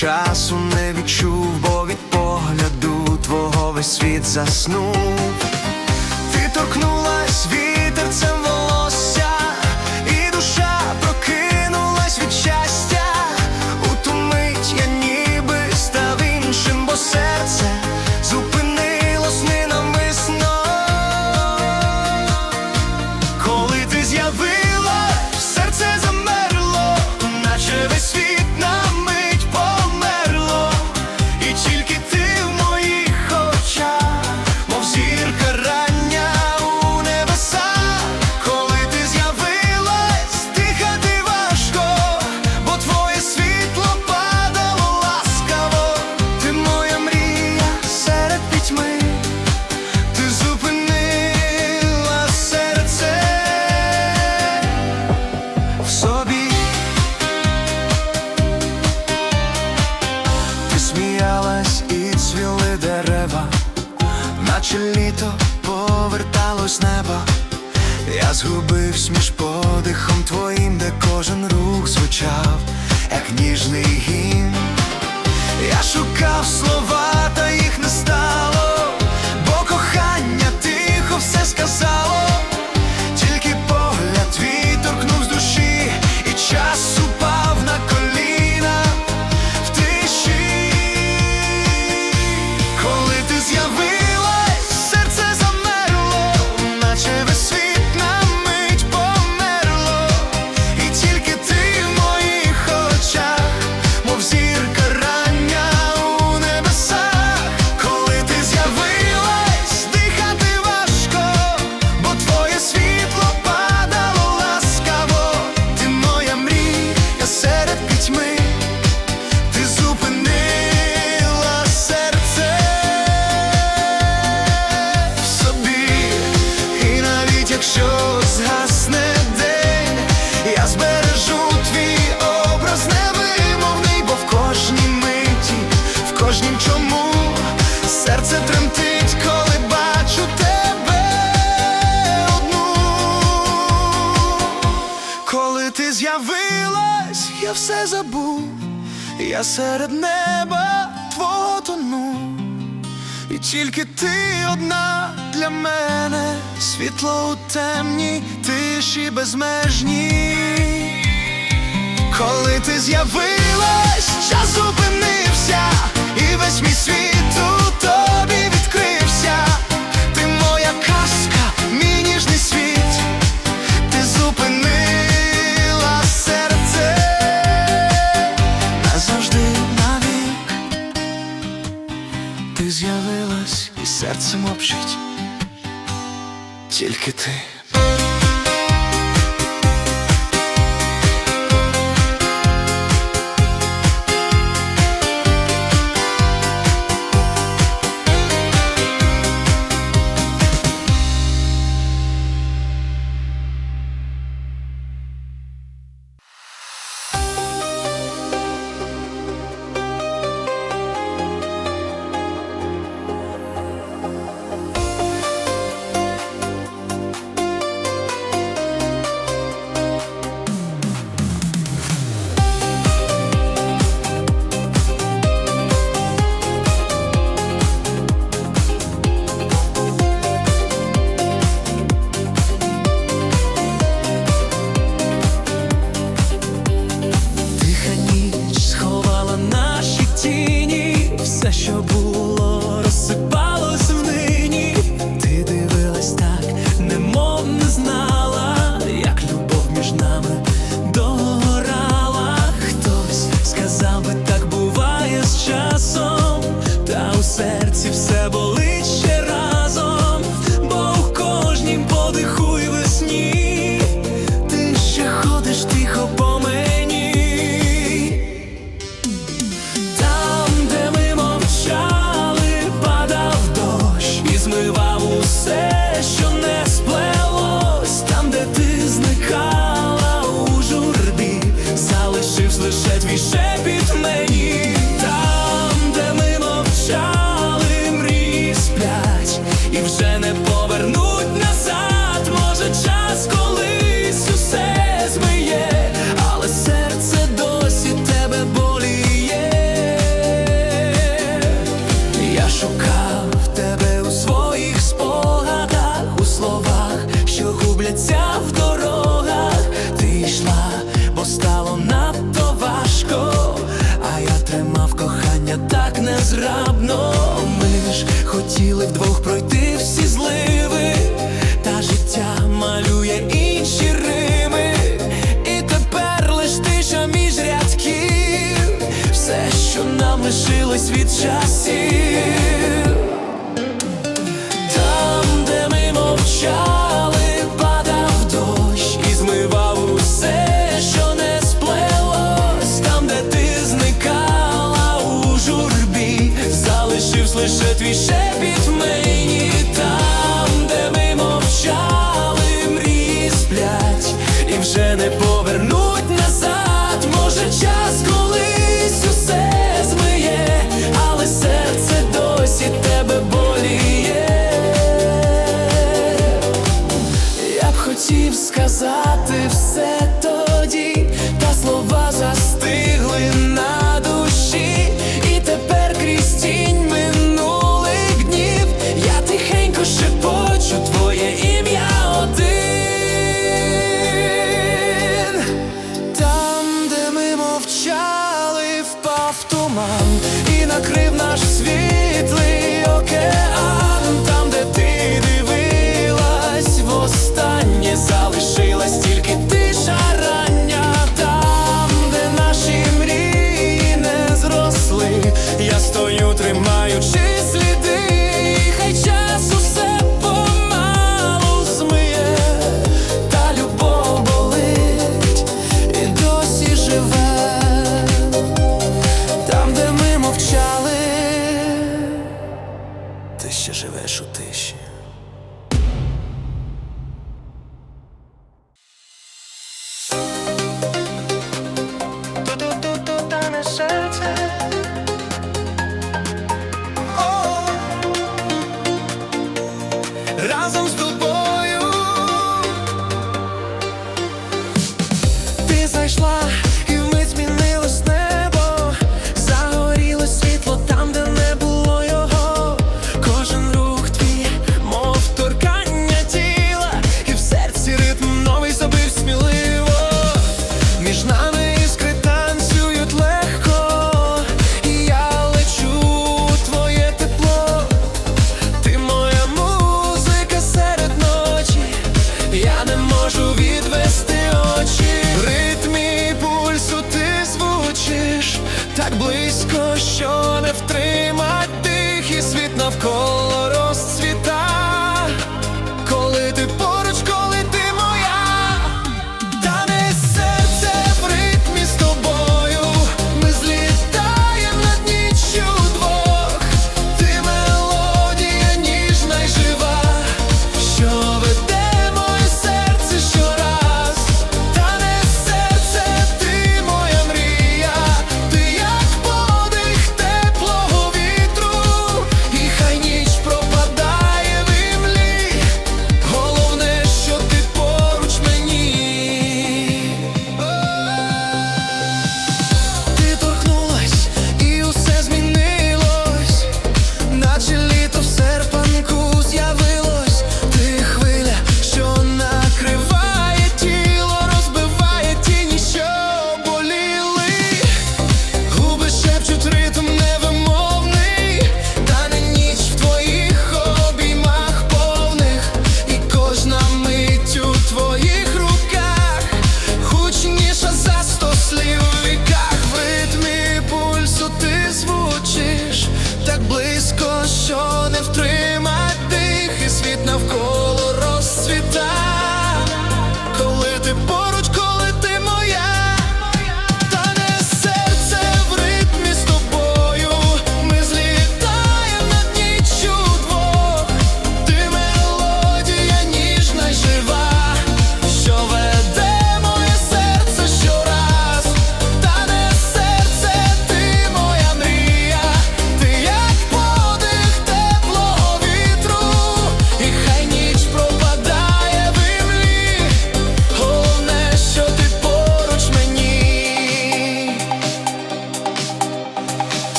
часу не відчув, бо від погляду твого весь світ заснув. з'явилась, я все забув, я серед неба твого тону, і тільки ти одна для мене, світло у темні, тиші безмежні, коли ти з'явилась, час зупинився, і весь мій світ у тобі відкрився, ти моя казка, мій ніжний світ, ти зупинився. з'явилась і серце мовчить, тільки ти. Хотів сказати живеш у тиші.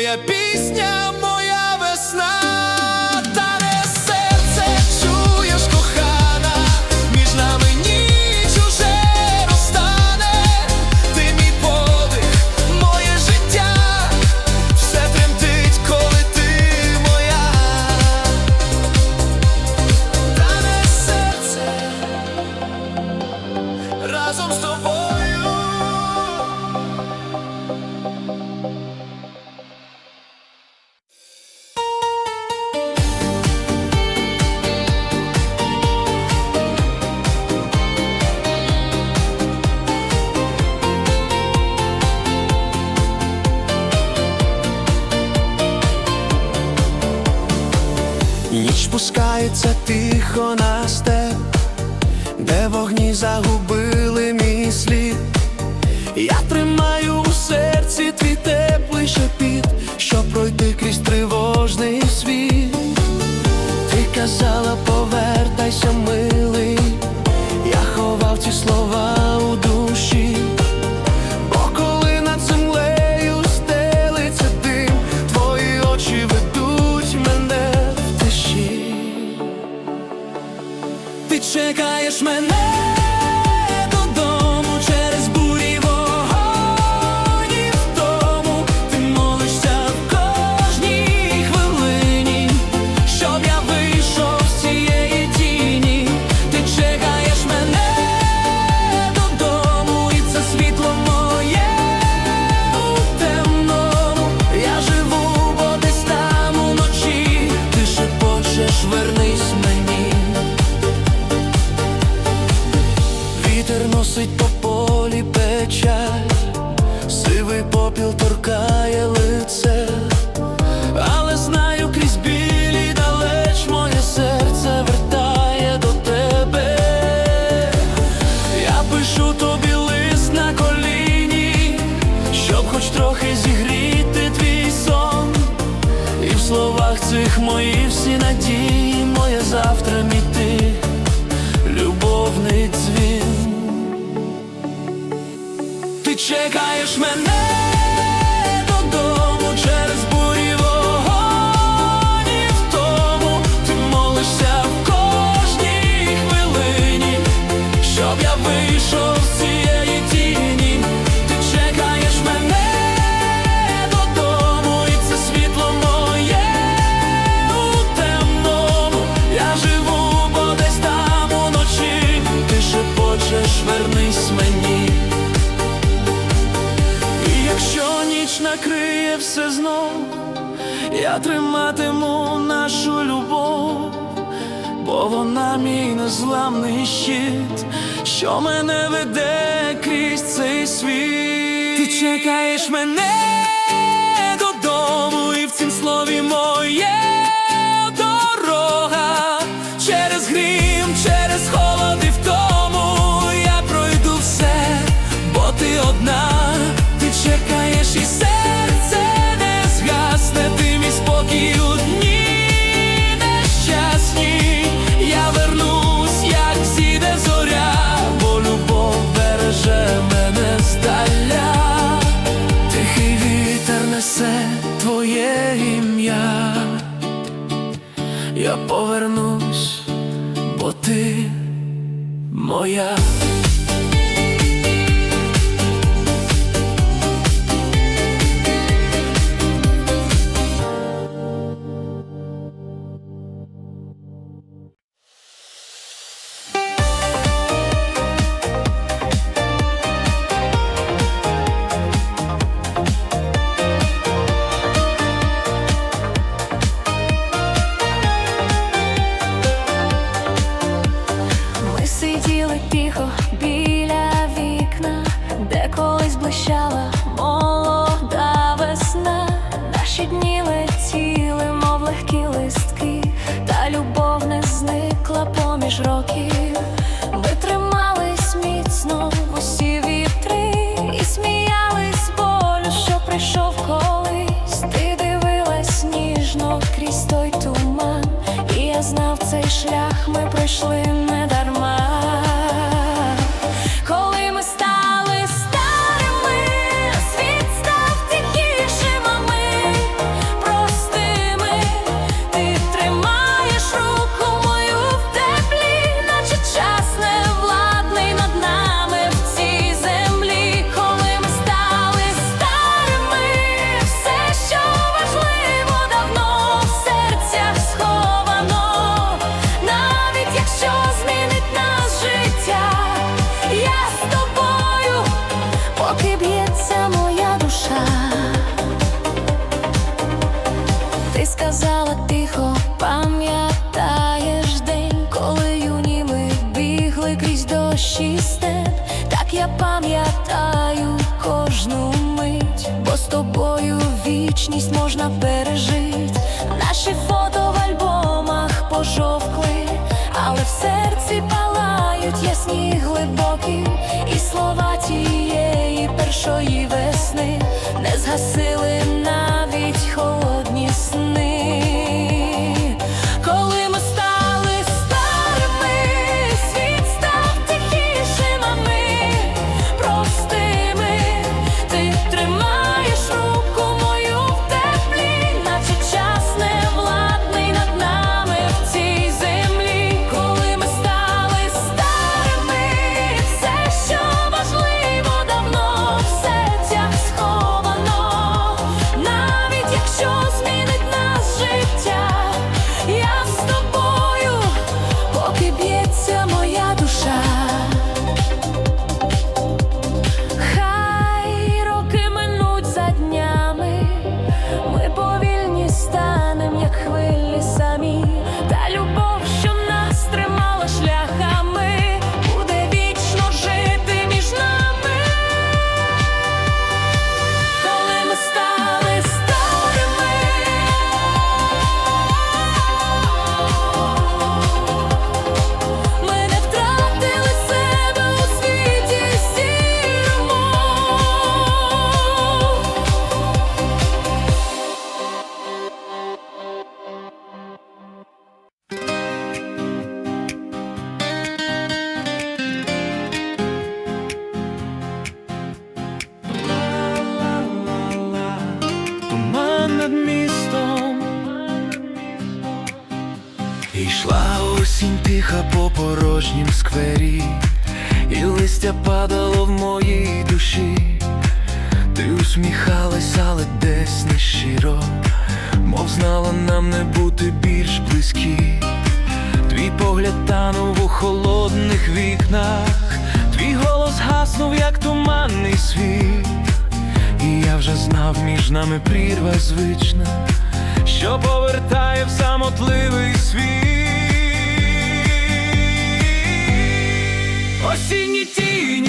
моя пісня. Тих мої всі надії, моє завтра мій ти, любовний дзвін. Ти чекаєш мене. знов я триматиму нашу любов, бо вона мій незламний щит, що мене веде крізь цей світ. Ти чекаєш мене додому, і в цім слові моє. я повернусь, бо ти моя. in where 说一 щастя падало в моїй душі, ти усміхалась, але десь не щиро, мов знала нам не бути більш близькі, твій погляд танув у холодних вікнах, твій голос гаснув, як туманний світ, і я вже знав між нами прірва звична, що повертає в самотливий світ. осінні ті.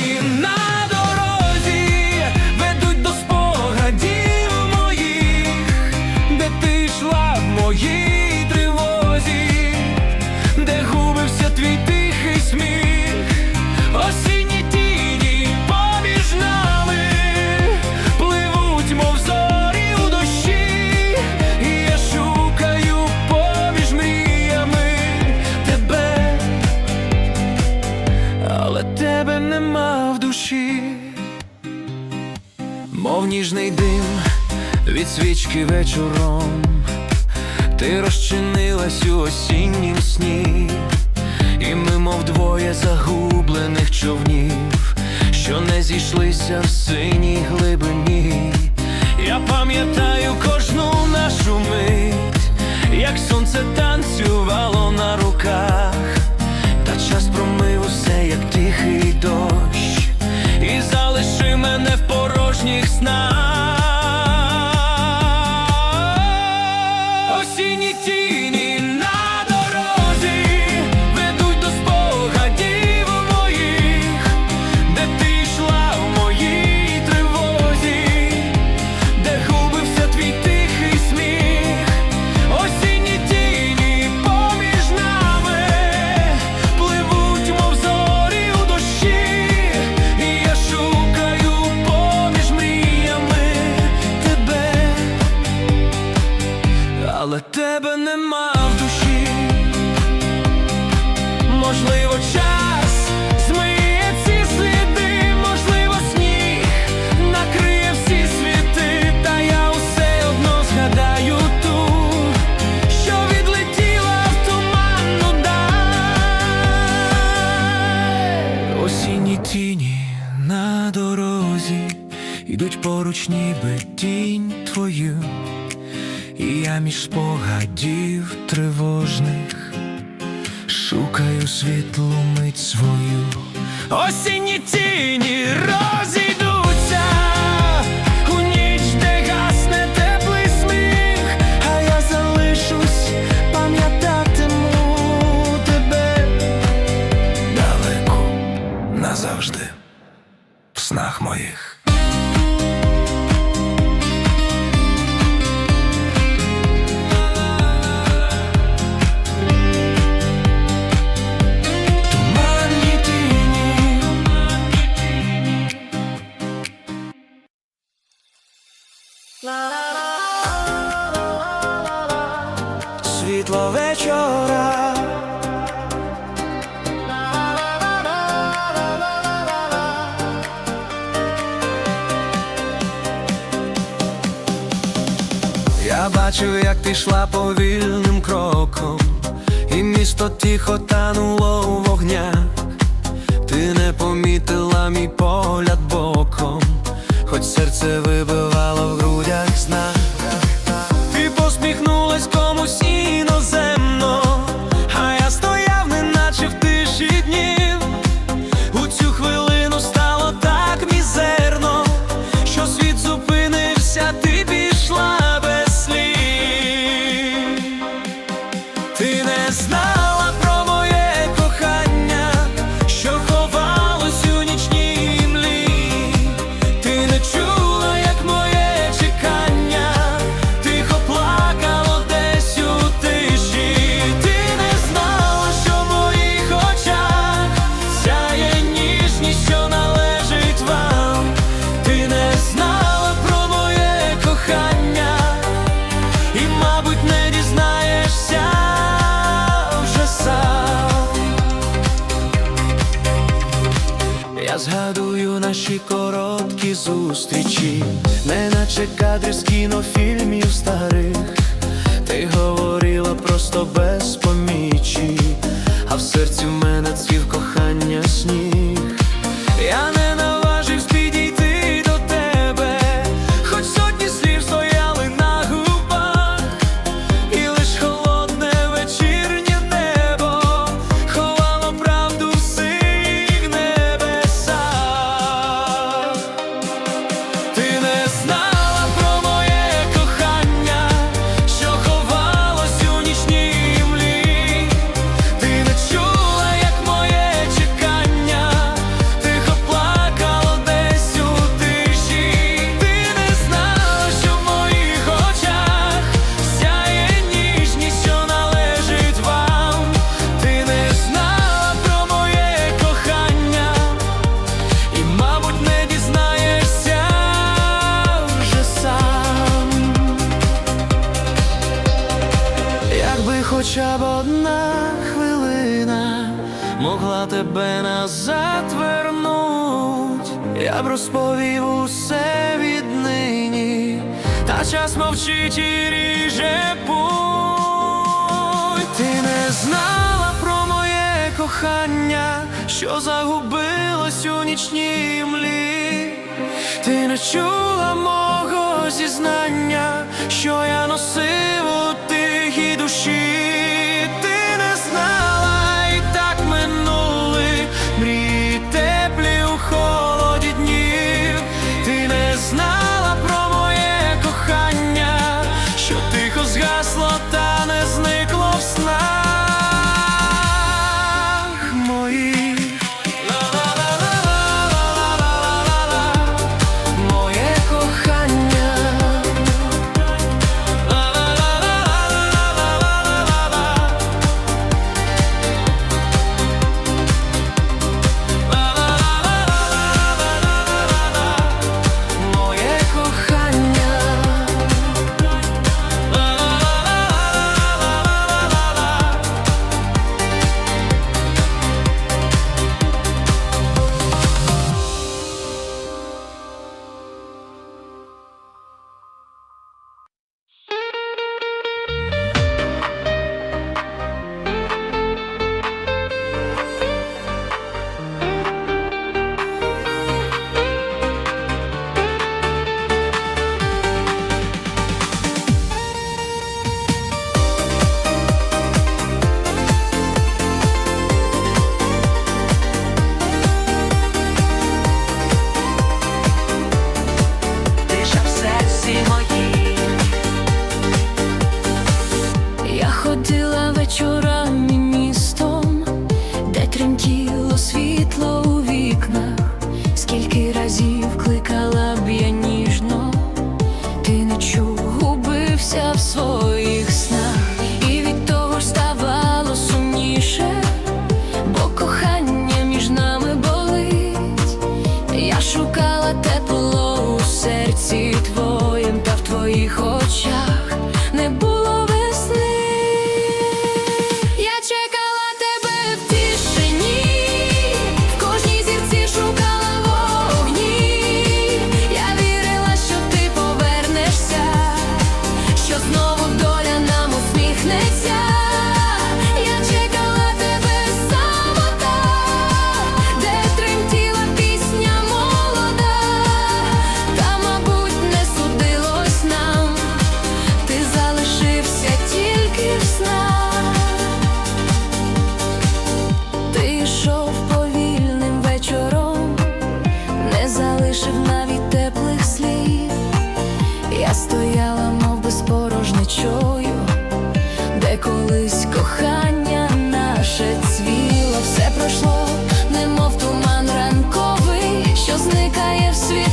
ніжний дим від свічки вечором, ти розчинилась у осіннім сні, і ми, мов двоє загублених човнів, що не зійшлися в синій глибині. Я пам'ятаю кожну нашу мить, як сонце танцювало на руках, та час промив. нас. потануло у вогнях, ти не помітила мій погляд боком, хоч серце вибивало в грудях знак. згадую наші короткі зустрічі, неначе кадри з кінофільмів старих, ти говорила просто без помічі, а в серці в мене цвів кохання сніг. Я не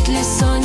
зникає в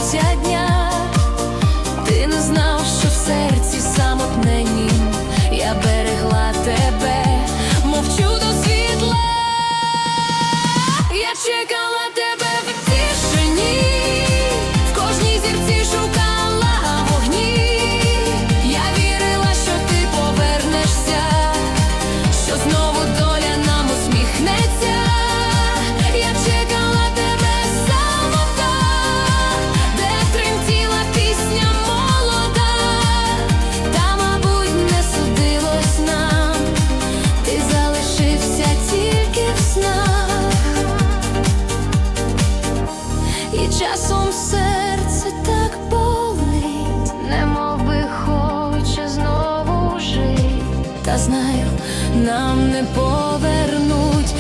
не повернуть